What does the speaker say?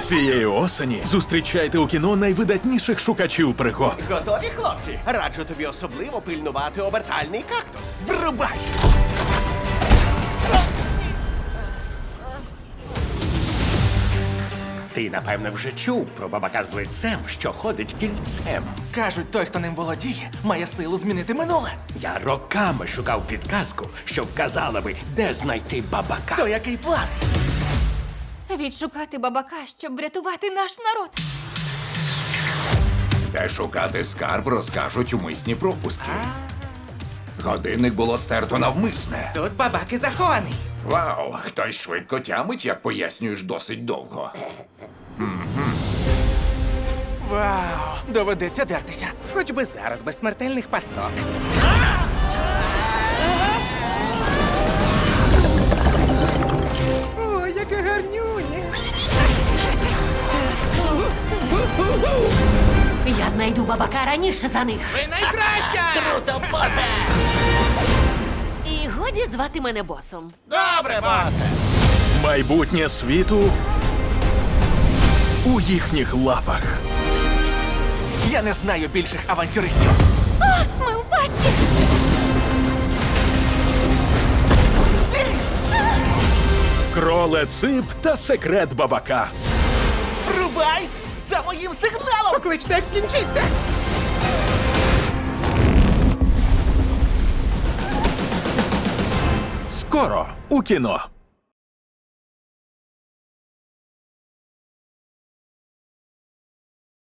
Цієї осені зустрічайте у кіно найвидатніших шукачів пригод. Готові, хлопці? Раджу тобі особливо пильнувати обертальний кактус. Врубай! Ти, напевне, вже чув про бабака з лицем, що ходить кільцем. Кажуть, той, хто ним володіє, має силу змінити минуле. Я роками шукав підказку, що вказала би, де знайти бабака. То який план? Відшукати бабака, щоб врятувати наш народ. Де шукати скарб, розкажуть умисні пропуски. Годинник було стерто навмисне. Тут бабаки захований. Вау, хтось швидко тямить, як пояснюєш досить довго. Вау, доведеться дертися. Хоч би зараз без смертельних пасток. Я знайду бабака раніше за них. Ви найкраща! Круто, босе! І годі звати мене босом. Добре, босе! Майбутнє світу у їхніх лапах. Я не знаю більших авантюристів. Ми в пастці! Кроле Цип та секрет бабака. Врубай! За моїм сигналом! кличте як скінчиться! Скоро у кіно.